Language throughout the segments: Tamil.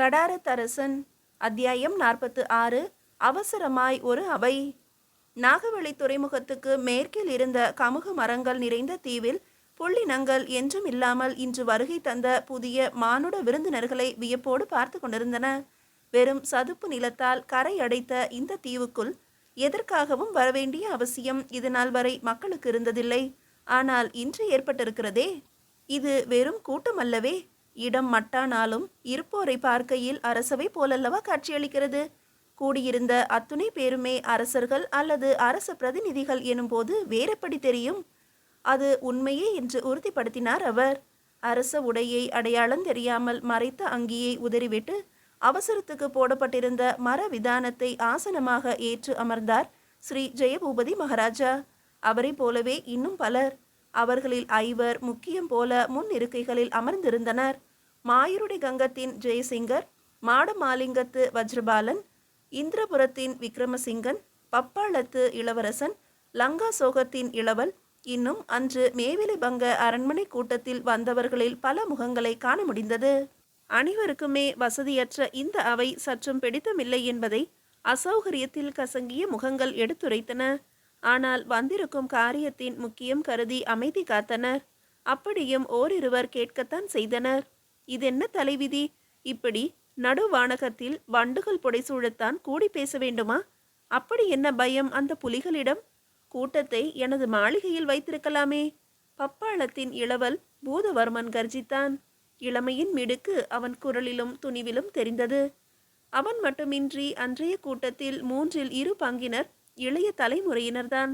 கடாரத்தரசன் அத்தியாயம் நாற்பத்து ஆறு அவசரமாய் ஒரு அவை. நாகவழி துறைமுகத்துக்கு மேற்கில் இருந்த கமுக மரங்கள் நிறைந்த தீவில் புள்ளினங்கள் என்றும் இல்லாமல் இன்று வருகை தந்த புதிய மானுட விருந்தினர்களை வியப்போடு பார்த்து கொண்டிருந்தன. வெறும் சதுப்பு நிலத்தால் கரை அடைத்த இந்த தீவுக்குள் எதற்காகவும் வரவேண்டிய அவசியம் இது நாள் வரை மக்களுக்கு இருந்ததில்லை. ஆனால் இன்று ஏற்பட்டிருக்கிறதே. இது வெறும் கூட்டம் அல்லவே. இடம் மட்டானாலும் இருப்போரை பார்க்கையில் அரசவை போலல்லவா காட்சியளிக்கிறது? கூடியிருந்த அத்துணை பேருமே அரசர்கள் அல்லது அரச பிரதிநிதிகள் எனும்போது வேறெப்படி தெரியும்? அது உண்மையே என்று உறுதிப்படுத்தினார் அவர். அரச உடையை அடையாளம் தெரியாமல் மறைத்த அங்கியை உதறிவிட்டு அவசரத்துக்கு போடப்பட்டிருந்த மர விதானத்தை ஆசனமாக ஏற்று அமர்ந்தார் ஸ்ரீ ஜெயபூபதி மகாராஜா. அவரைப் போலவே இன்னும் பலர். அவர்களில் ஐவர் முக்கியம் போல முன் இருக்கைகளில் அமர்ந்திருந்தனர். மாயூருடி கங்கத்தின் ஜெயசிங்கர் மாடமாலிங்கத்து வஜ்ரபாலன் இந்திரபுரத்தின் விக்ரமசிங்கன் பப்பாளத்து இளவரசன் லங்கா சோகத்தின் இளவல். இன்னும் அன்று மேவிலை பங்க அரண்மனை கூட்டத்தில் வந்தவர்களில் பல முகங்களை காண முடிந்தது. அனைவருக்குமே வசதியற்ற இந்த அவை சற்றும் பிடித்தமில்லை என்பதை அசௌகரியத்தில் கசங்கிய முகங்கள் எடுத்துரைத்தன. ஆனால் வந்திருக்கும் காரியத்தின் முக்கியம் கருதி அமைதி காத்தனர். அப்படியும் ஓரிருவர் கேட்கத்தான் செய்தனர். இதென்ன தலைவிதி? இப்படி நடுவானகத்தில் வண்டுகள் புடைசூழத்தான் கூடி பேச வேண்டுமா? அப்படி என்ன பயம் அந்த புலிகளிடம்? கூட்டத்தை எனது மாளிகையில் வைத்திருக்கலாமே பப்பாளத்தின் இளவல் பூதவர்மன் கர்ஜித்தான். இளமையின் மிடுக்கு அவன் குரலிலும் துணிவிலும் தெரிந்தது. அவன் மட்டுமின்றி அன்றைய கூட்டத்தில் மூன்றில் இரு பங்கினர் இளைய தலைமுறையினர்தான்.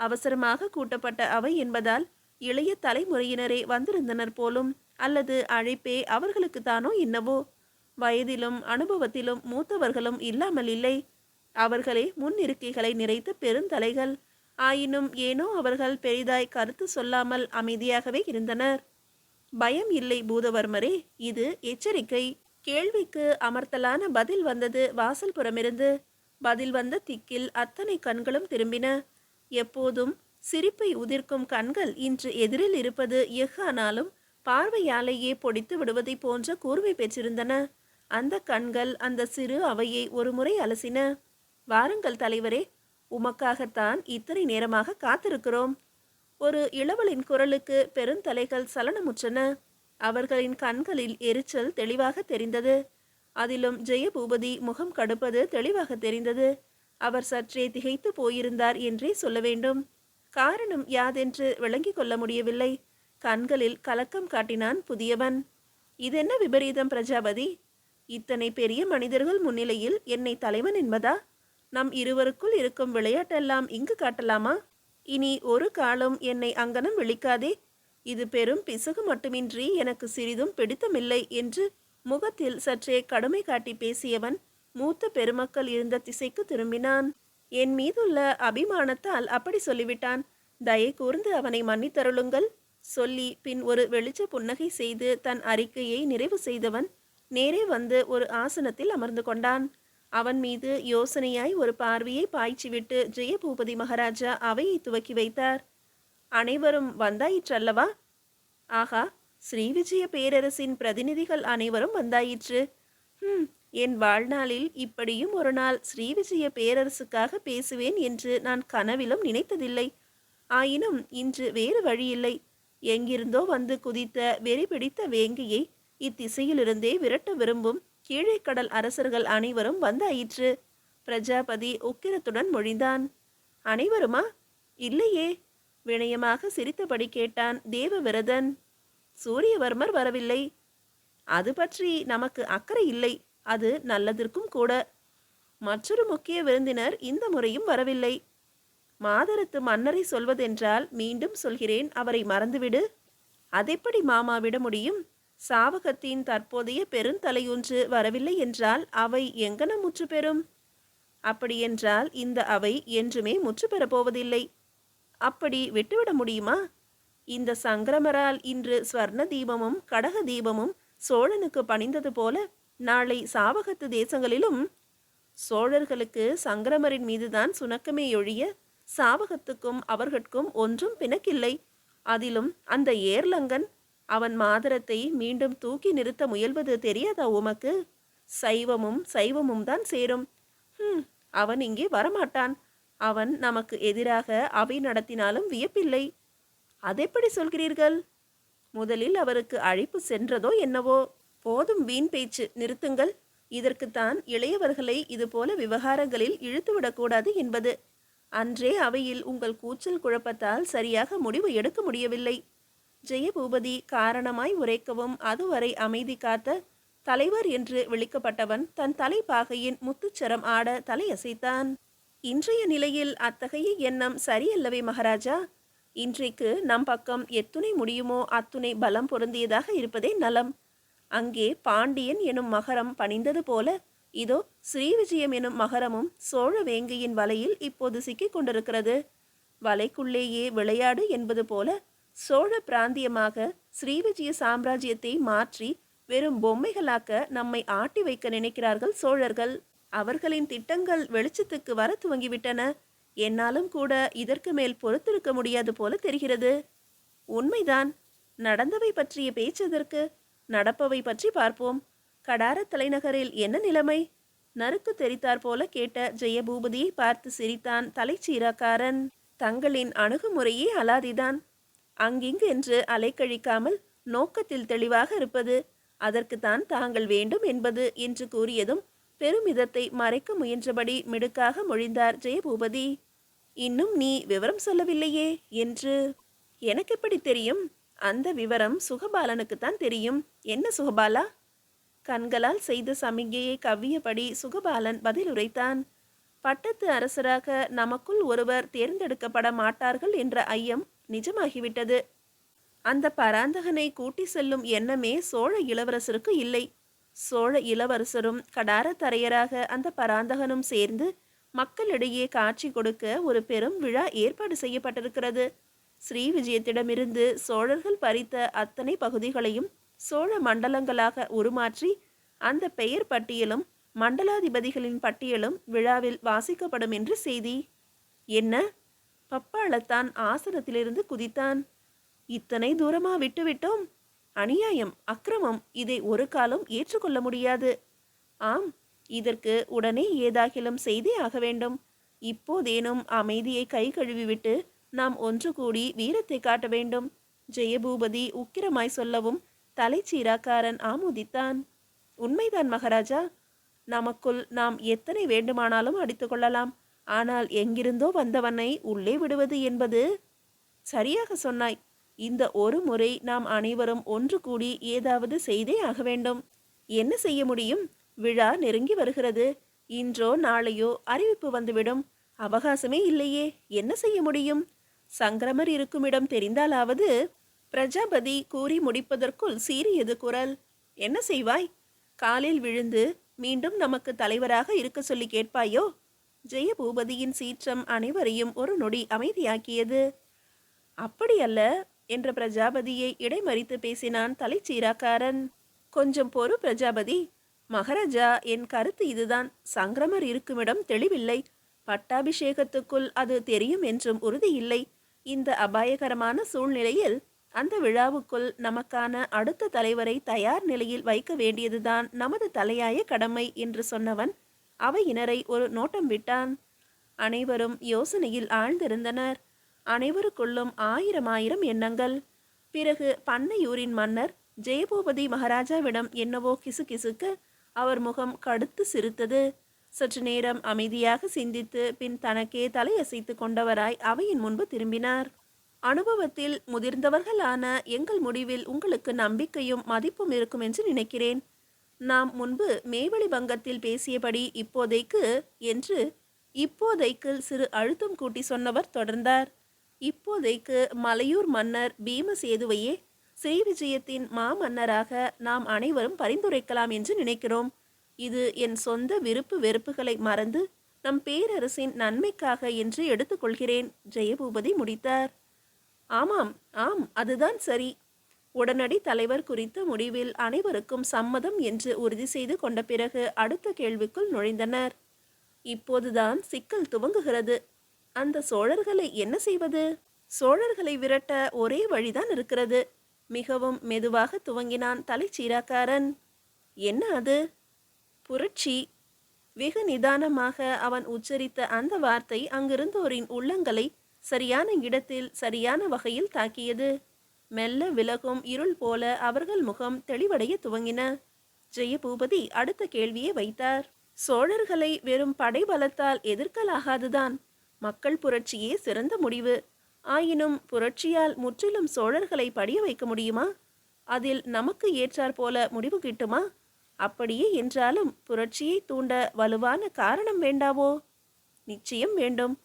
அவசரமாக கூட்டப்பட்ட அவை என்பதால் இளைய தலைமுறையினரே வந்திருந்தனர் போலும் அல்லது அழைப்பே அவர்களுக்கு தானோ என்னவோ. வயதிலும் அனுபவத்திலும் மூத்தவர்களும் இல்லாமல் இல்லை. அவர்களே முன்னிருக்கைகளை நிறைத்த பெருந்தலைகள். ஆயினும் ஏனோ அவர்கள் பெரிதாய் கருத்து சொல்லாமல் அமைதியாகவே இருந்தனர். பயம் இல்லை பூதவர்மரே இது எச்சரிக்கை. கேள்விக்கு அமர்த்தலான பதில் வந்தது வாசல்புறமிருந்து. பதில் வந்த திக்கில் அத்தனை கண்களும் திரும்பின. எப்போதும் சிரிப்பை உதிர்க்கும் கண்கள் இன்று எதிரில் இருப்பது எஃகானாலும் பார்வையாலேயே பொடித்து விடுவதை போன்ற கூர்மை பெற்றிருந்தன. அந்த கண்கள் அந்த சிறு அவையை ஒருமுறை அலசின. வாருங்கள் தலைவரே உமக்காகத்தான் இத்தனை நேரமாக காத்திருக்கிறோம். ஒரு இளவலின் குரலுக்கு பெருந்தலைகள் சலனமுற்றன. அவர்களின் கண்களில் எரிச்சல் தெளிவாக தெரிந்தது. அதிலும் ஜெயபூபதி முகம் கடுப்பது தெளிவாக தெரிந்தது. அவர் சற்றே திகைத்து போயிருந்தார் என்றே சொல்ல வேண்டும். காரணம் யாதென்று விளங்கிக் கொள்ள முடியவில்லை. கண்களில் கலக்கம் காட்டினான் புதியவன். இதென்ன விபரீதம் பிரஜாபதி? இத்தனை பெரிய மனிதர்கள் முன்னிலையில் என்னை தலைவன் என்பதா? நம் இருவருக்குள் இருக்கும் விளையாட்டெல்லாம் இங்கு காட்டலாமா? இனி ஒரு காலம் என்னை அங்கனம் விழிக்காதே. இது பெரும் பிசகு மட்டுமின்றி எனக்கு சிறிதும் பிடித்தமில்லை என்று முகத்தில் சற்றே கடுமை காட்டி பேசியவன் மூத்த பெருமக்கள் இருந்த திசைக்கு திரும்பினான். என் மீதுள்ள அபிமானத்தால் அப்படி சொல்லிவிட்டான். தயை கூர்ந்து அவனை மன்னித்தருளுங்கள். சொல்லி பின் ஒரு வெளிச்ச புன்னகை செய்து தன் அறிக்கையை நிறைவு செய்தவன் நேரே வந்து ஒரு ஆசனத்தில் அமர்ந்து கொண்டான். அவன் மீது யோசனையாய் ஒரு பார்வையை பாய்ச்சிவிட்டு ஜெயபூபதி மகாராஜா அவையை துவக்கி வைத்தார். அனைவரும் வந்தாயிற்றல்லவா? ஆகா ஸ்ரீவிஜய பேரரசின் பிரதிநிதிகள் அனைவரும் வந்தாயிற்று. ஹம் என் வாழ்நாளில் இப்படியும் ஒரு நாள் ஸ்ரீவிஜய பேரரசுக்காக பேசுவேன் என்று நான் கனவிலும் நினைத்ததில்லை. ஆயினும் இன்று வேறு வழியில்லை. எங்கிருந்தோ வந்து குதித்த வெறி பிடித்த வேங்கியை இத்திசையிலிருந்தே விரட்ட விரும்பும் கீழே கடல் அரசர்கள் அனைவரும் வந்தாயிற்று. பிரஜாபதி உக்கிரத்துடன் மொழிந்தான். அனைவருமா? இல்லையே. வினயமாக சிரித்தபடி கேட்டான் தேவவிரதன் சூரியவர்மர் வரவில்லை. அது பற்றி நமக்கு அக்கறை இல்லை. அது நல்லதற்கும் கூட. மற்றொரு முக்கிய விருந்தினர் இந்த முறையும் வரவில்லை. மாதரத்து மன்னரை சொல்வதென்றால் மீண்டும் சொல்கிறேன் அவரை மறந்துவிடு. அதெப்படி மாமா விட முடியும்? சாவகத்தின் தற்போதைய பெருந்தலையொன்று வரவில்லை என்றால் அவை எங்கன முற்று பெறும்? அப்படியென்றால் இந்த அவை என்றுமே முற்று பெறப்போவதில்லை அப்படி விட்டுவிட முடியுமா? இந்த சங்கிரமரால் இன்று ஸ்வர்ண தீபமும் கடக தீபமும் சோழனுக்கு பணிந்தது போல நாளை சாவகத்து தேசங்களிலும் சோழர்களுக்கு சங்கிரமரின் மீதுதான் சுணக்கமே ஒழிய சாவகத்துக்கும் அவர்கட்கும் ஒன்றும் பிணக்கில்லை. அதிலும் அந்த ஏர்லங்கன் அவன் மாதரத்தை மீண்டும் தூக்கி நிறுத்த முயல்வது தெரியாதா உமக்கு? சைவமும் சைவமும் தான் சேரும். ஹம் அவன் இங்கே வரமாட்டான். அவன் நமக்கு எதிராக அவை நடத்தினாலும் வியப்பில்லை. அதெப்படி சொல்கிறீர்கள்? முதலில் அவருக்கு அழைப்பு சென்றதோ என்னவோ? போதும் வீண் பேச்சு நிறுத்துங்கள். இதற்குத்தான் இளையவர்களை இதுபோல விவகாரங்களில் இழுத்துவிடக்கூடாது என்பது. அன்றே அவையில் உங்கள் கூச்சல் குழப்பத்தால் சரியாக முடிவு எடுக்க முடியவில்லை. ஜெயபூபதி காரணமாய் உரைக்கவும் அதுவரை அமைதி காத்த தலைவர் என்று விളിக்கப்பட்டவன் தன் தலைப்பாகையின் முத்துச்சரம் ஆட தலையசைத்தான். இன்றைய நிலையில் அத்தகைய எண்ணம் சரியல்லவே மகாராஜா. இன்றைக்கு நம் பக்கம் எத்துணை முடியுமோ அத்துணை பலம் பொருந்தியதாக இருப்பதே நலம். அங்கே பாண்டியன் எனும் மகரம் பணிந்தது போல இதோ ஸ்ரீவிஜயம் எனும் மகரமும் சோழ வேங்கையின் வலையில் இப்போது சிக்கிக் கொண்டிருக்கிறது. வலைக்குள்ளேயே விளையாடு என்பது போல சோழ பிராந்தியமாக ஸ்ரீவிஜய சாம்ராஜ்யத்தை மாற்றி வெறும் பொம்மைகளாக்க நம்மை ஆட்டி வைக்க நினைக்கிறார்கள் சோழர்கள். அவர்களின் திட்டங்கள் வெளிச்சத்துக்கு வர துவங்கிவிட்டன. என்னாலும் கூட இதற்கு மேல் பொறுத்திருக்க முடியாது போல தெரிகிறது. உண்மைதான். நடந்தவை பற்றிய பேச்சதற்கு நடப்பவை பற்றி பார்ப்போம். கடார தலைநகரில் என்ன நிலைமை? நறுக்கு தெரித்தார் போல கேட்ட ஜெயபூபதியை பார்த்து சிரித்தான் தலைச்சீராக்காரன். தங்களின் அணுகுமுறையே அலாதிதான். அங்கிங்கு என்று அலைக்கழிக்காமல் நோக்கத்தில் தெளிவாக இருப்பது அதற்குத்தான் தாங்கள் வேண்டும் என்பது என்று கூறியதும் பெருமிதத்தை மறைக்க முயன்றபடி மிடுக்காக மொழிந்தார் ஜெயபூபதி. இன்னும் நீ விவரம் சொல்லவில்லையே என்று. எனக்கு எப்படி தெரியும்? அந்த விவரம் சுகபாலனுக்குத்தான் தெரியும். என்ன சுகபாலா? கண்களால் செய்த சமிகையை கவ்வியபடி சுகபாலன் பதிலுரைத்தான். பட்டத்து அரசராக நமக்குள் ஒருவர் தேர்ந்தெடுக்கப்பட மாட்டார்கள் என்ற ஐயம் நிஜமாகிவிட்டது. அந்த பராந்தகனை கூட்டி செல்லும் எண்ணமே சோழ இளவரசருக்கு இல்லை. சோழ இளவரசரும் கடார தரையராக அந்த பராந்தகனும் சேர்ந்து மக்களிடையே காட்சி கொடுக்க ஒரு பெரும் விழா ஏற்பாடு செய்யப்பட்டிருக்கிறது. ஸ்ரீ விஜயத்திடமிருந்து சோழர்கள் பறித்த அத்தனை பகுதிகளையும் சோழ மண்டலங்களாக உருமாற்றி அந்த பெயர் பட்டியலும் மண்டலாதிபதிகளின் பட்டியலும் விழாவில் வாசிக்கப்படும் என்று செய்தி. என்ன? பப்பாளத்தான் ஆசனத்திலிருந்து குதித்தான். இத்தனை தூரமா விட்டுவிட்டோம்? அநியாயம் அக்கிரமம் இதை ஒரு காலம் ஏற்றுக்கொள்ள முடியாது. ஆம் இதற்கு உடனே ஏதாகிலும் செய்தே ஆக வேண்டும். இப்போதேனும் அமைதியை கை கழுவிவிட்டு நாம் ஒன்று கூடி வீரத்தை காட்ட வேண்டும். ஜெயபூபதி உக்கிரமாய் சொல்லவும் தலைச்சீராக்காரன் ஆமோதித்தான். உண்மைதான் மகாராஜா. நமக்குள் நாம் எத்தனை வேண்டுமானாலும் அடித்துக்கொள்ளலாம் ஆனால் எங்கிருந்தோ வந்தவனை உள்ளே விடுவது என்பது? சரியாக சொன்னாய். இந்த ஒரு முறை நாம் அனைவரும் ஒன்று கூடி ஏதாவது செய்தே ஆக வேண்டும். என்ன செய்ய முடியும்? விழா நெருங்கி வருகிறது. இன்றோ நாளையோ அறிவிப்பு வந்துவிடும். அவகாசமே இல்லையே. என்ன செய்ய முடியும்? சங்கிரமர் இருக்குமிடம் தெரிந்தாலாவது பிரஜாபதி கூறி முடிப்பதற்குள் சீறியது குரல். என்ன செய்வாய்? காலில் விழுந்து மீண்டும் நமக்கு தலைவராக இருக்க சொல்லி கேட்பாயோ? ஜெயபூபதியின் சீற்றம் அனைவரையும் ஒரு நொடி அமைதியாக்கியது. அப்படியல்ல என்ற பிரஜாபதியை இடைமறித்து பேசினான் தலைச்சீராக்காரன். கொஞ்சம் பொறு பிரஜாபதி. மகாராஜா என் கருத்து இதுதான். சங்கிரமர் இருக்குமிடம் தெளிவில்லை. பட்டாபிஷேகத்துக்குள் அது தெரியும் என்றும் உறுதியில்லை. இந்த அபாயகரமான சூழ்நிலையில் அந்த விழாவுக்குள் நமக்கான அடுத்த தலைவரை தயார் நிலையில் வைக்க வேண்டியதுதான் நமது தலையாய கடமை என்று சொன்னவன் அவையினரை ஒரு நோட்டம் விட்டான். அனைவரும் யோசனையில் ஆழ்ந்திருந்தனர். அனைவருக்குள்ளும் ஆயிரம் ஆயிரம் எண்ணங்கள். பிறகு பண்ணையூரின் மன்னர் ஜெயபூபதி மகாராஜாவிடம் என்னவோ கிசுகிசுக்க அவர் முகம் கடுத்து சிரித்தது. சற்று நேரம் அமைதியாக சிந்தித்து பின் தனக்கே தலையசைத்து கொண்டவராய் அவையின் முன்பு திரும்பினார். அனுபவத்தில் முதிர்ந்தவர்களான எங்கள் முடிவில் உங்களுக்கு நம்பிக்கையும் மதிப்பும் இருக்கும் என்று நினைக்கிறேன். நாம் முன்பு மேவழி பங்கத்தில் பேசியபடி இப்போதைக்கு என்று இப்போதைக்கு சிறு அழுத்தம் கூட்டி சொன்னவர் தொடர்ந்தார். இப்போதைக்கு மலையூர் மன்னர் பீமசேதுவையே விஜயத்தின் மாமன்னராக நாம் அனைவரும் பரிந்துரைக்கலாம் என்று நினைக்கிறோம். இது என் சொந்த விருப்பு வெறுப்புகளை மறந்து நம் பேரரசின் நன்மைக்காக என்று எடுத்துக்கொள்கிறேன். ஜெயபூபதி முடித்தார். ஆமாம் ஆம் அதுதான் சரி. உடனடி தலைவர் குறித்த முடிவில் அனைவருக்கும் சம்மதம் என்று உறுதி செய்து கொண்ட பிறகு அடுத்த கேள்விக்குள் நுழைந்தனர். இப்போதுதான் சிக்கல் துவங்குகிறது. அந்த சோழர்களை என்ன செய்வது? சோழர்களை விரட்ட ஒரே வழிதான் இருக்கிறது. மிகவும் மெதுவாக துவங்கினான் தலைச்சீராக்காரன். என்ன அது? புரட்சி. வெகு நிதானமாக அவன் உச்சரித்த அந்த வார்த்தை அங்கிருந்தோரின் உள்ளங்களை சரியான இடத்தில் சரியான வகையில் தாக்கியது. மெல்ல விலகும் இருள் போல அவர்கள் முகம் தெளிவடைய துவங்கின. ஜெயபூபதி அடுத்த கேள்வியை வைத்தார். சோழர்களை வெறும் படைபலத்தால் எதிர்க்கலாகாதுதான். மக்கள் புரட்சியே சிறந்த முடிவு. ஆயினும் புரட்சியால் முற்றிலும் சோழர்களை படிய வைக்க முடியுமா? அதில் நமக்கு ஏற்றாற்போல முடிவு கிட்டுமா? அப்படியே என்றாலும் புரட்சியை தூண்ட வலுவான காரணம் வேண்டாவோ? நிச்சயம் வேண்டும்.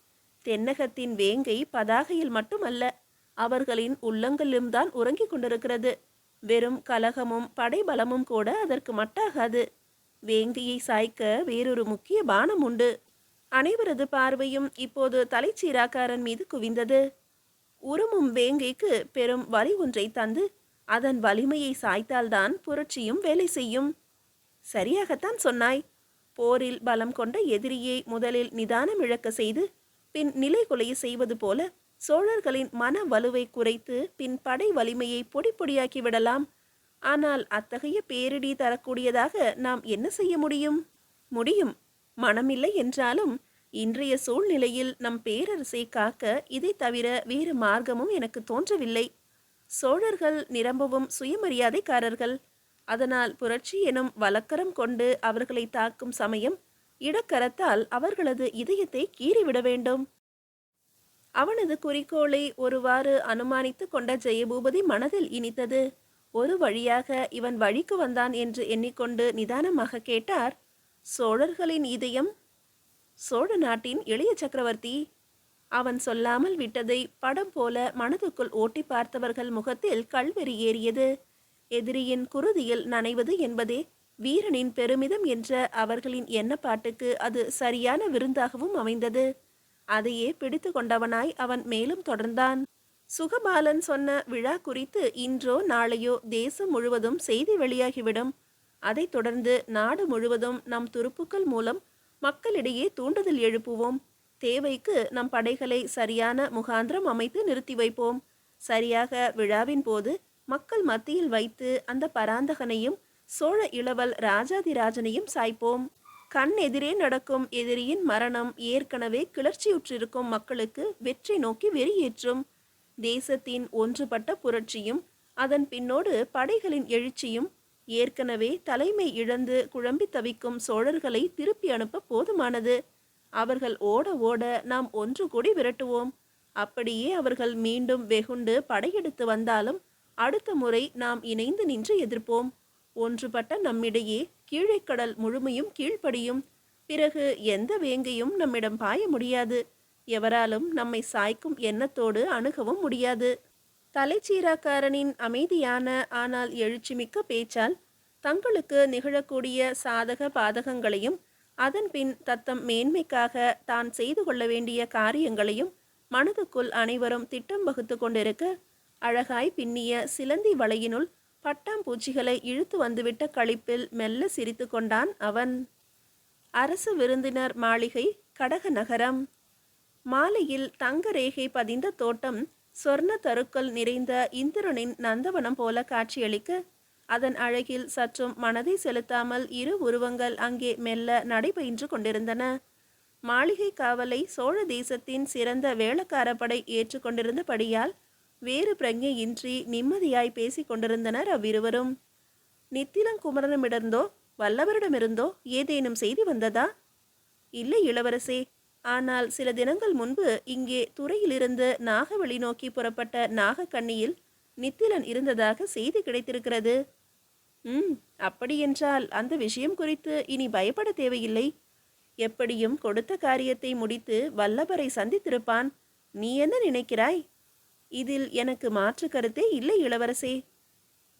தென்னகத்தின் வேங்கை பதாகையில் மட்டுமல்ல அவர்களின் உள்ளங்களிலும் தான் உறங்கிக் கொண்டிருக்கிறது. வெறும் கலகமும் படைபலமும் கூட அதற்கு மட்டாகாது. வேங்கையை சாய்க்க வேறொரு முக்கிய பானம் உண்டு. அனைவரது பார்வையும் இப்போது தலைச்சீராக்காரன் மீது குவிந்தது. உருமும் வேங்கைக்கு பெரும் வலி ஒன்றை தந்து அதன் வலிமையை சாய்த்தால்தான் புரட்சியும் வேலை செய்யும். சரியாகத்தான் சொன்னாய். போரில் பலம் கொண்ட எதிரியை முதலில் நிதானம் இழக்க செய்து பின் நிலைகுலைய செய்வது போல சோழர்களின் மன வலுவை குறைத்து பின் படை வலிமையை பொடி பொடியாக்கி விடலாம். ஆனால் அத்தகைய பேரிடி தரக்கூடியதாக நாம் என்ன செய்ய முடியும்? முடியும். மனமில்லை என்றாலும் இன்றைய சூழ்நிலையில் நம் பேரரசை காக்க இதை தவிர வேறு மார்க்கமும் எனக்கு தோன்றவில்லை. சோழர்கள் நிரம்பவும் சுயமரியாதைக்காரர்கள். அதனால் புரட்சி எனும் வலக்கரம் கொண்டு அவர்களை தாக்கும் சமயம் இடக்கரத்தால் அவர்களது இதயத்தை கீறிவிட வேண்டும். அவனது குறிக்கோளை ஒருவாறு அனுமானித்து கொண்ட ஜெயபூபதி மனதில் இனித்தது. ஒரு வழியாக இவன் வழிக்கு வந்தான் என்று எண்ணிக்கொண்டு நிதானமாக கேட்டார். சோழர்களின் இதயம் சோழ நாட்டின் இளைய சக்கரவர்த்தி. அவன் சொல்லாமல் விட்டதை படம் போல மனதுக்குள் ஓட்டி பார்த்தவர்கள் முகத்தில் கல்வெறி ஏறியது. எதிரியின் குருதியில் நனைவது என்பதே வீரனின் பெருமிதம் என்ற அவர்களின் எண்ணப்பாட்டுக்கு அது சரியான விருந்தாகவும் அமைந்தது. அதையே பிடித்து கொண்டவனாய் அவன் மேலும் தொடர்ந்தான். சுகபாலன் சொன்ன விழா குறித்து இன்றோ நாளையோ தேசம் முழுவதும் செய்தி வெளியாகிவிடும். அதைத் தொடர்ந்து நாடு முழுவதும் நம் துருப்புக்கள் மூலம் மக்களிடையே தூண்டுதல் எழுப்புவோம். தேவைக்கு நம் படைகளை சரியான முகாந்திரம் அமைத்து நிறுத்தி வைப்போம். சரியாக விழாவின் போது மக்கள் மத்தியில் வைத்து அந்த பராந்தகனையும் சோழ இளவல் ராஜாதிராஜனையும் சாய்ப்போம். கண் எதிரே நடக்கும் எதிரியின் மரணம் ஏற்கனவே கிளர்ச்சியுற்றிருக்கும் மக்களுக்கு வெற்றி நோக்கி வெறியேற்றும். தேசத்தின் ஒன்றுபட்ட புரட்சியும் அதன் பின்னோடு படைகளின் எழுச்சியும் ஏற்கனவே தலைமை இழந்து குழம்பி தவிக்கும் சோழர்களை திருப்பி அனுப்ப போதுமானது. அவர்கள் ஓட ஓட நாம் ஒன்று கூடி விரட்டுவோம். அப்படியே அவர்கள் மீண்டும் வெகுண்டு படையெடுத்து வந்தாலும் அடுத்த முறை நாம் இணைந்து நின்று எதிர்ப்போம். ஒன்றுபட்ட நம்மிடையே கீழைக்கடல் முழுமையும் கீழ்ப்படியும். பிறகு எந்த வேங்கையும் நம்மிடம் பாய முடியாது. எவராலும் நம்மை சாய்க்கும் எண்ணத்தோடு அணுகவும் முடியாது. தலைச்சீராக்காரனின் அமைதியான ஆனால் எழுச்சிமிக்க பேச்சால் தங்களுக்கு நிகழக்கூடிய சாதக பாதகங்களையும் அதன் பின் தத்தம் மேன்மைக்காக தான் செய்து கொள்ள வேண்டிய காரியங்களையும் மனதுக்குள் அனைவரும் திட்டம் வகுத்து கொண்டிருக்க அழகாய் பின்னிய சிலந்தி வலையினுள் பட்டாம்பூச்சிகளை இழுத்து வந்துவிட்ட களிப்பில் மெல்ல சிரித்து கொண்டான் அவன். அரசு விருந்தினர் மாளிகை கடக நகரம். மாலையில் தங்க ரேகை பதிந்த தோட்டம் சொர்ண தருக்கள் நிறைந்த இந்திரனின் நந்தவனம் போல காட்சியளிக்க அதன் அழகில் சற்றும் மனதை செலுத்தாமல் இரு உருவங்கள் அங்கே மெல்ல நடைபயின்று கொண்டிருந்தன. மாளிகை காவலை சோழ தேசத்தின் சிறந்த வேளக்கார படை ஏற்றுக்கொண்டிருந்தபடியால் வேறு பிரஜையின்றி நிம்மதியாய் பேசிக் கொண்டிருந்தனர் அவ்விருவரும். நித்திலங்குமரனிடமிருந்தோ வல்லவரிடமிருந்தோ ஏதேனும் செய்தி வந்ததா? இல்லை இளவரசே ஆனால் சில தினங்கள் முன்பு இங்கே துறையிலிருந்து நாகவழி நோக்கி புறப்பட்ட நாகக்கண்ணியில் நித்திலன் இருந்ததாக செய்தி கிடைத்திருக்கிறது. ம் அப்படியென்றால் அந்த விஷயம் குறித்து இனி பயப்பட தேவையில்லை. எப்படியும் கொடுத்த காரியத்தை முடித்து வல்லவரை சந்தித்திருப்பான். நீ என்ன நினைக்கிறாய்? இதில் எனக்கு மாற்று கருத்தே இல்லை இளவரசே.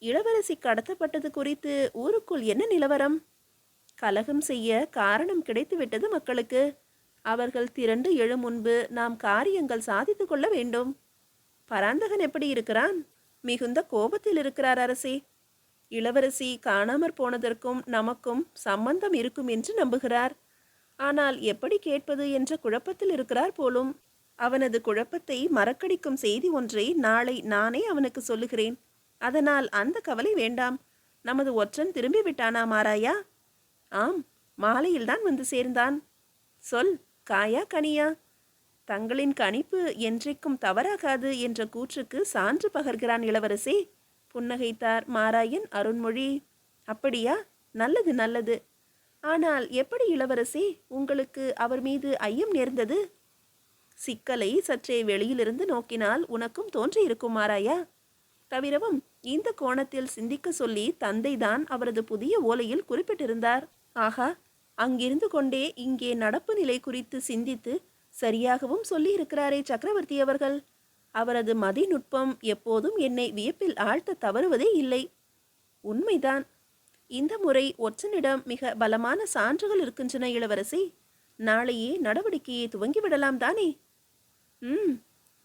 இளவரசி கடத்தப்பட்டது குறித்து ஊருக்குள் என்ன நிலவரம்? கலகம் செய்ய காரணம் கிடைத்துவிட்டது மக்களுக்கு. அவர்கள் திரண்டு எழும் முன்பு நாம் காரியங்கள் சாதித்து கொள்ள வேண்டும். பராந்தகன் எப்படி இருக்கிறான்? மிகுந்த கோபத்தில் இருக்கிறார் அரசே. இளவரசி காணாமற் போனதற்கும் நமக்கும் சம்பந்தம் இருக்கும் என்று நம்புகிறார். ஆனால் எப்படி கேட்பது என்ற குழப்பத்தில் இருக்கிறார் போலும் அவனது குழப்பத்தை மறக்கடிக்கும் செய்தி ஒன்றை நாளை நானே அவனுக்கு சொல்லுகிறேன். அதனால் அந்த கவலை வேண்டாம். நமது ஒற்றன் திரும்பி விட்டானா மாராயா? ஆம் மாலையில்தான் வந்து சேர்ந்தான். சொல். காயா கனியா? தங்களின் கணிப்பு என்றைக்கும் தவறாகாது என்ற கூற்றுக்கு சான்று பகர்கிறான் இளவரசி. புன்னகைத்தார் மாராயன் அருண்மொழி. அப்படியா? நல்லது நல்லது. ஆனால் எப்படி இளவரசி உங்களுக்கு அவர் மீது ஐயம் நேர்ந்தது? சிக்கலை சற்றே வெளியிலிருந்து நோக்கினால் உனக்கும் தோன்றியிருக்கும் மாராயா. தவிரவும் இந்த கோணத்தில் சிந்திக்க சொல்லி தந்தைதான் அவரது புதிய ஓலையில் குறிப்பிட்டிருந்தார். ஆகா அங்கிருந்து கொண்டே இங்கே நடப்பு நிலை குறித்து சிந்தித்து சரியாகவும் சொல்லியிருக்கிறாரே சக்கரவர்த்தி அவர்கள். அவரது மதிநுட்பம் எப்போதும் என்னை வியப்பில் ஆழ்த்த தவறுவதே இல்லை. உண்மைதான். இந்த முறை ஒற்றனிடம் மிக பலமான சான்றுகள் இருக்கின்றன இளவரசி. நாளையே நடவடிக்கையை துவங்கிவிடலாம் தானே? ம்.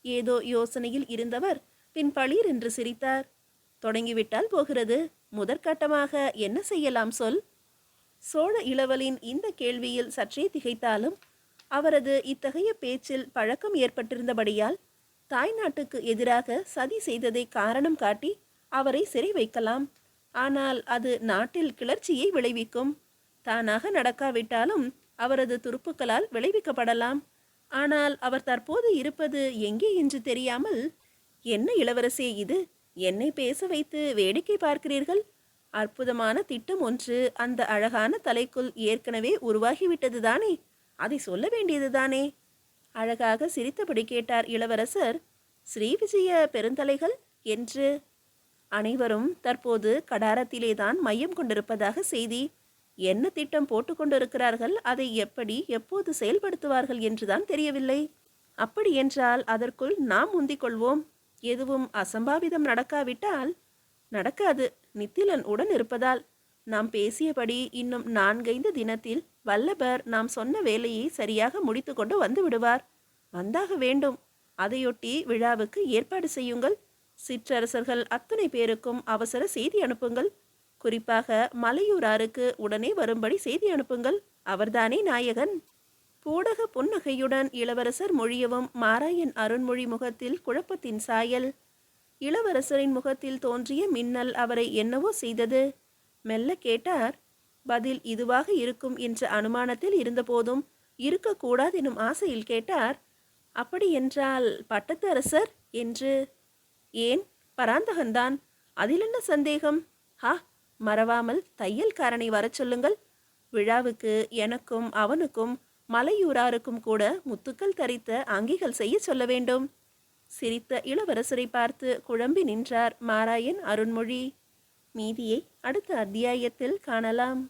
ஏதோ யோசனையில் இருந்தவர் பின் பளீர் என்று சிரித்தார். தொடங்கிவிட்டால் போகிறது. முதற்கட்டமாக என்ன செய்யலாம் சொல்? சோழ இளவலின் இந்த கேள்வியில் சற்றே திகைத்தாலும் அவரது இத்தகைய பேச்சில் பழக்கம் ஏற்பட்டிருந்தபடியால் தாய்நாட்டுக்கு எதிராக சதி செய்ததை காரணம் காட்டி அவரை சிறை வைக்கலாம். ஆனால் அது நாட்டில் கிளர்ச்சியை விளைவிக்கும். தானாக நடக்காவிட்டாலும் அவரது துருப்புக்களால் விளைவிக்கப்படலாம். ஆனால் அவர் தற்போது இருப்பது எங்கே என்று தெரியாமல் என்ன இளவரசே இது? என்னை பேச வைத்து வேடிக்கை பார்க்கிறீர்கள்? அற்புதமான திட்டம் ஒன்று. அந்த அழகான தலைக்குள் ஏற்கனவே உருவாகிவிட்டது தானே அதை சொல்ல வேண்டியதுதானே? அழகாக சிரித்தபடி கேட்டார் இளவரசர். ஸ்ரீ விஜய பெருந்தலைகள் என்று. அனைவரும் தற்போது கடாரத்திலேதான் மையம் கொண்டிருப்பதாக செய்தி. என்ன திட்டம் போட்டுக்கொண்டிருக்கிறார்கள் அதை எப்படி எப்போது செயல்படுத்துவார்கள் என்றுதான் தெரியவில்லை. அப்படி என்றால் அதற்குள் நாம் முந்திக் கொள்வோம். எதுவும் அசம்பாவிதம் நடக்காவிட்டால் நடக்காது. நித்திலன் உடன் இருப்பதால் நாம் பேசியபடி இன்னும் நான்கைந்து தினத்தில் வல்லபர் நாம் சொன்ன வேலையை சரியாக முடித்துக்கொண்டு வந்து விடுவார். வந்தாக வேண்டும். அதையொட்டி விழாவுக்கு ஏற்பாடு செய்யுங்கள். சிற்றரசர்கள் அத்தனை பேருக்கும் அவசர செய்தி அனுப்புங்கள். குறிப்பாக மலையூராருக்கு உடனே வரும்படி செய்தி அனுப்புங்கள். அவர்தானே நாயகன். பூடக புன்னகையுடன் இளவரசர் மொழியவும் மாராயன் அருண்மொழி முகத்தில் குழப்பத்தின் சாயல். இளவரசரின் முகத்தில் தோன்றிய மின்னல் அவரை என்னவோ செய்தது. மெல்ல கேட்டார் பதில் இதுவாக இருக்கும் என்ற அனுமானத்தில் இருந்தபோதும் இருக்கக்கூடாதெனும் ஆசையில் கேட்டார் அப்படி என்றால் பட்டத்து அரசர் என்று? ஏன்? பராந்தகன்தான். அதில் என்ன சந்தேகம்? ஹா மறவாமல் தையல்காரனை வரச் சொல்லுங்கள். விழாவுக்கு எனக்கும் அவனுக்கும் மலையூராருக்கும் கூட முத்துக்கள் தரித்த அங்கிகள் செய்ய சொல்ல வேண்டும். சிரித்த இளவரசரை பார்த்து குழம்பி நின்றார் மாராயன் அருண்மொழி. மீதியை அடுத்த அத்தியாயத்தில் காணலாம்.